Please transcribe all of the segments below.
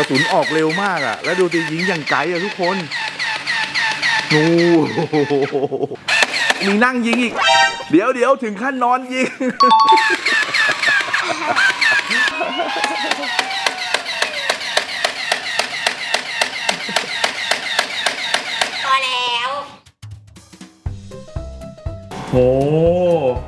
ระสุนออกเร็วมากอะแล้วดูตียิงอย่างไกลอะทุกคนนูมีนั่งยิงอีก เดี๋ยวเดี๋ยวถึงขั้นนอนยิง โอ้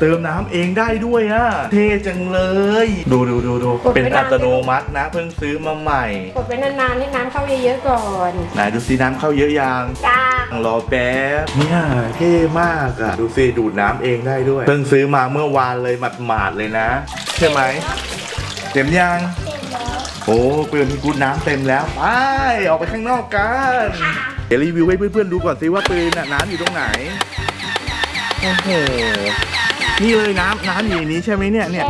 เติมน้ำเองได้ด้วยอะเท่จังเลย ดูดูดูดูเป็นอัตโนมัตินะ เพิ่งซื้อมาใหม่ กดไปนานๆให้น้ำเข้าเยอะๆก่อนไหนดูสิน้ำเข้าเยอะยังจ้ารอแป๊บเนี่ยเท่มากอะดูสิดูดน้ำเองได้ด้วย เพิ่งซื้อมาเมื่อวานเลยหมาดๆเลยนะ ใช่ไหมเต็มยังโอ้เปืนพี่กูดน้ำเต็มแล้ว ไป ออกไปข้างนอกกัน เดี๋ยวรีวิวให้เพื่อนๆดูก่อนสิว่าปืนน่ะน้ำอยู่ตรงไหน โอ้โห นี่เลยน้ำน้ำอยู่ในนี้ใช่ไหมเนี่ยเนี่ย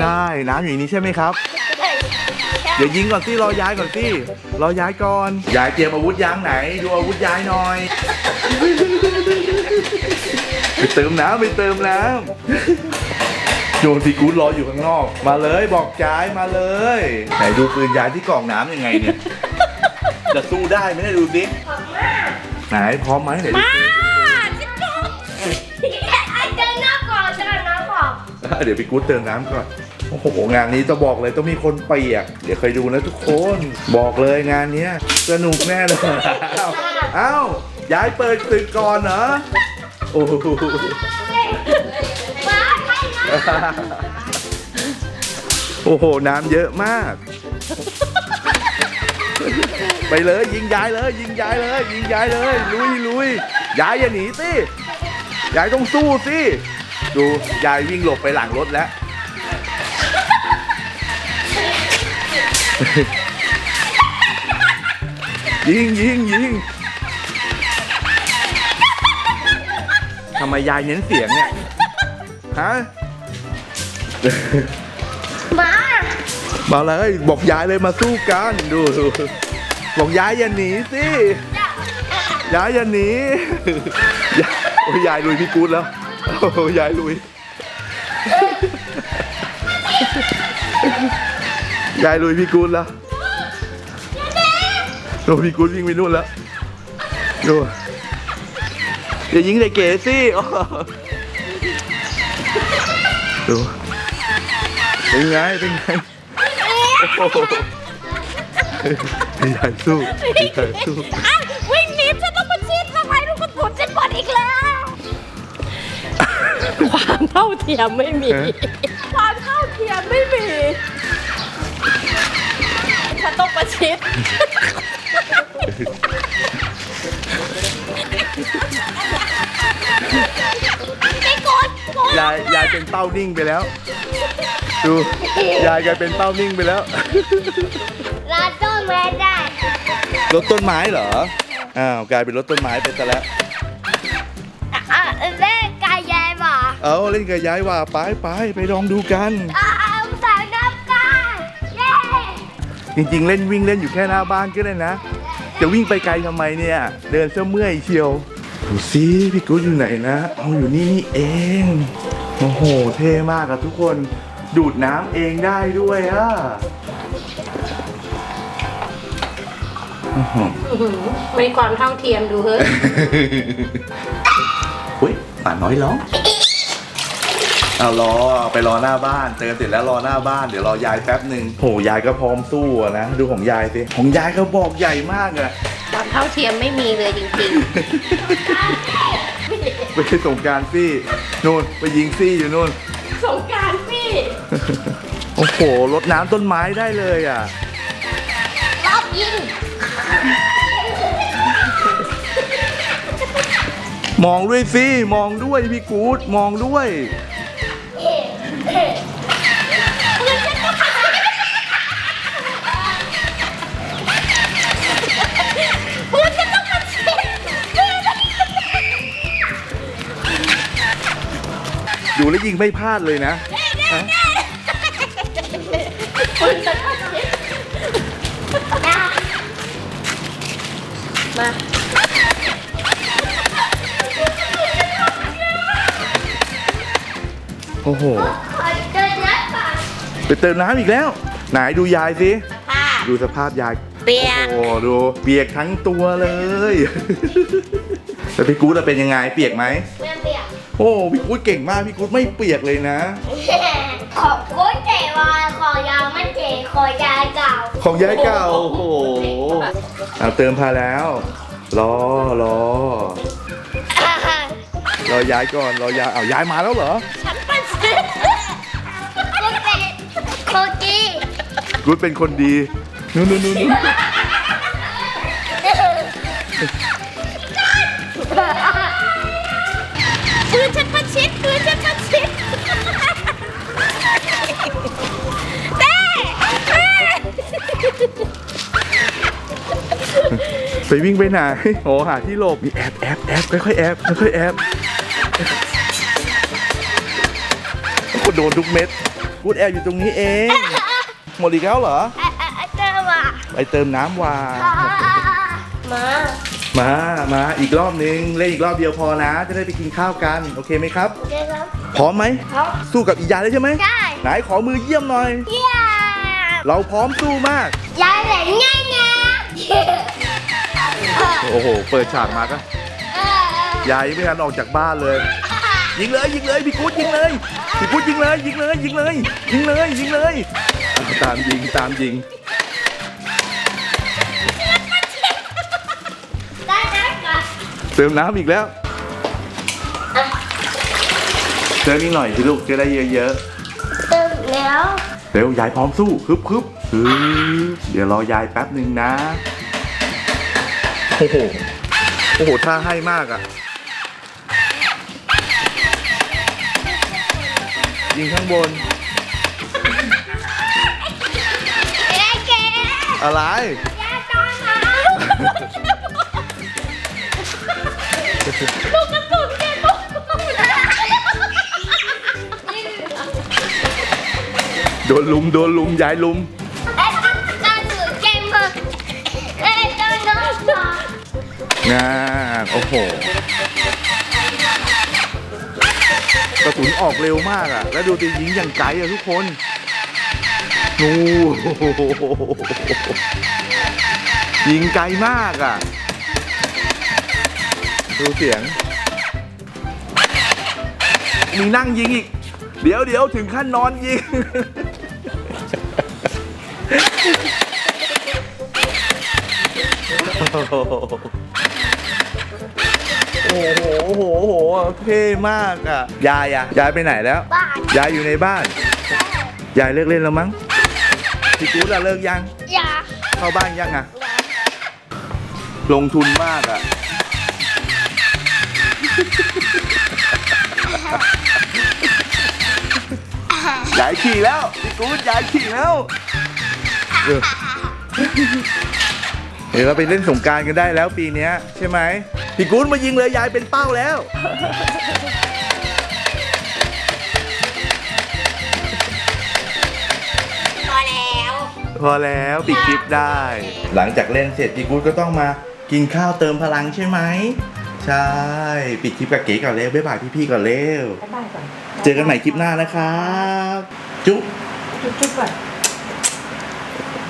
ใช่ น้ำอยู่ในนี้ใช่ไหมครับ เดี๋ยวยิงก่อนสิรอย้ายก่อนสิรอย้ายก่อนย้ายเตรียมอาวุธยางไหน ดูอาวุธย้ายหน่อย ไปเติมน้ำไปเติมน้ำโยนทีกูดรออยู่ข้างนอก มาเลยบอกย้ายมาเลย ไหนดูปืนย้ายที่กล่องน้ำยังไงเนี่ย จะสู้ได้ไหมเนี่ยดูสิไหนพร้อมไหมไหนดูสิ เดี๋ยวพี่กูดเติมน้ำก่อน โอ้โห งานนี้จะบอกเลยต้องมีคนเปียก เดี๋ยวเคยดูนะทุกคน บอกเลยงานเนี้ยสนุกแน่เลยเอ้าเอ้าย้ายเปิดตึกก่อนเหรอ โอ้โหว้าวไม่นะโอ้โห น้ำเยอะมาก ไปเลยยิงย้ายเลย ยิงย้ายเลย ยิงย้ายเลย ลุยลุยย้ายอย่าหนีสิย้ายต้องสู้สิ ดูยายวิ่งหลบไปหลังรถแล้ว ยิงยิงยิงทำไมยายเน้นเสียงเนี่ยฮะมามาเลยบอกยายเลยมาสู้กันดูดูบอกยายอย่าหนีสิยายอย่าหนียายโอ้ยยายลุยพี่กู๊ดแล้ว โอ้ยายลุย ยายลุยพี่กูดแล้วโอ้พี่กู๊ดวิ่งไปนู่นแล้วดูอย่ายิงเลยเก๋สิดูเป็นไงเป็นไงโอ้โหใหญ่สู้ใหญ่สู้ววิ่งหนีฉันต้อง ความเท่าเทียมไม่มี ความเท่าเทียมไม่มีฉันต้องประชิดไม่กดกดยายยายเป็นเป้านิ่งไปแล้ว ดู ยายกลายเป็นเป้านิ่งไปแล้วร้านต้นไม้ได้ รถต้นไม้เหรอ อ้าว กลายเป็นรถต้นไม้ไปซะแล้ว เอาเล่นกับยายว่าไปไปไปลองดูกันอ่าสาวน้ำกันเย้จริงๆ เล่นวิ่งเล่นอยู่แค่หน้าบ้านก็ได้นะ จะวิ่งไปไกลทำไมเนี่ย เดินเสื้อเมื่อยเชียวดูสิพี่กู๊ดอยู่ไหนนะเอาอยู่นี่นี่เองโอ้โหเท่มากอะทุกคนดูดน้ำเองได้ด้วยอะอื้อหือไม่ความเท่าเทียมดูเฮ้ย อุ้ยหมาน้อยร้อง เอารอไปรอหน้าบ้านเติมเสร็จแล้วรอหน้าบ้านเดี๋ยวรอยายแป๊บหนึ่งโหยายก็พร้อมสู้อะนะดูของยายสิของยายก็บอกใหญ่มากอะความเท่าเทียมไม่มีเลยจริงไปสงกรารซี่นู่นไปยิงซี่อยู่นู่น ๆ สงการพี่ โอ้โหรดน้ำต้นไม้ได้เลยอะ รอบยิง มองด้วยสิ มองด้วยพี่กู๊ดมองด้วย ดดูแล้วยิงไม่พลาดเลยนะฮะปืนฉันต้องชิดมา โอ้โหขอเจอเนื้อก่อนไปเติมน้ำอีกแล้ว ไหนดูยายสิภาพดูสภาพยายเปียกโอ้โหดูเปียกทั้งตัวเลยแล้วพี่กู๊ดอะเป็นยังไงเปียกไหมไม่เปียกโอ้พี่กู๊ดเก่งมากพี่กู๊ดไม่เปียกเลยนะ ขอบกุ้เจวายขอยาวไม่เจขอยายเก่า ของยายเก่าโอ้โหเอาเติมพาแล้วรอรอรอย้ายก่อนรอย้ายเอาย้ายมาแล้วเหรอฉันเป็น กุ้เป็นโคกี้กู๊ดเป็นคนดีนู่นนู่นนู่นนู่นคือฉันประชิดคือฉันประชิดเต้ไปวิ่งไปไหนโอ้หาที่หลบมีแอบแอบแอบค่อยๆแอบค่อยๆแอบ โดนทุกเม็ดกูแอบอยู่ตรงนี้เอง หมดอีกแล้วเหรอ เจ้าว่ะไปเติมน้ำวามามา มาอีกรอบนึง เล่นอีกรอบเดียวพอนะ จะได้ไปกินข้าวกัน โอเคไหมครับ เจ้าครับ พร้อมไหมครับสู้กับอียาเลยใช่ไหม ได้ไหนขอมือเยี่ยมหน่อย เยี่ยมเราพร้อมสู้มาก ยายเหลนง่ายนะโอ้โห เปิดฉากมาก็ยายยังไม่ทันออกจากบ้านเลย ยิงเลยยิงเลยพี่กู๊ดยิงเลย พี่กู๊ดยิงเลยยิงเลยยิงเลยยิงเลยยิงเลยอะตามยิงตามยิง ได้ได้ก่อนเติมน้ำอีกแล้ว เติมอีกหน่อยสิลูกจะได้เยอะตึงแล้วๆ เร็วยายพร้อมสู้ฮึบฮึบฮึบเดี๋ยวรอยายแป๊บหนึ่งนะ โอ้โห โอ้โหท่าให้มากอะ ยิงข้างบนยายเก๋อะไร ยายตอนมาลูกกระสุนเก๋ลูกโดนลุม โดนลุมยายลุม ไอ้กระสุนเก๋มาไอ้ตอนน้องสองงานโอ้โห สุนออกเร็วมากอะ แล้วดูตียิงอย่างไกลอะทุกคนนูยิงไกลมากอะ ดูเสียง มีนั่งยิงอีก เดี๋ยวเดี๋ยวถึงขั้นนอนยิง โอ้โหโอ้โหโอ้โหเท่มากอะ ยายอะ ยายไปไหนแล้ว บ้านยายอยู่ในบ้าน ยายเลิกเล่นแล้วมั้ง พี่กู๊ดอะเลิกยัง อย่าเข้าบ้านยังอะ ลงทุนมากอะ ยายขี่แล้ว พี่กู๊ดยายขี่แล้วเออ เดี๋ยวเราไปเล่นสงกรารกันได้แล้วปีเนี้ยใช่ไหม พี่กู๊ดมายิงเลยยายเป็นเป้าแล้ว พอแล้วพอแล้วปิดคลิปได้ หลังจากเล่นเสร็จพี่กู๊ดก็ต้องมากินข้าวเติมพลังใช่ไหม ใช่ ปิดคลิปกับเก๋ก่อนเร็วบ๊ายบายพี่ๆก่อนเร็ว บ๊ายบายก่อนเจอกันใหม่คลิปหน้านะครับ จุ๊บ จุ๊บๆก่อน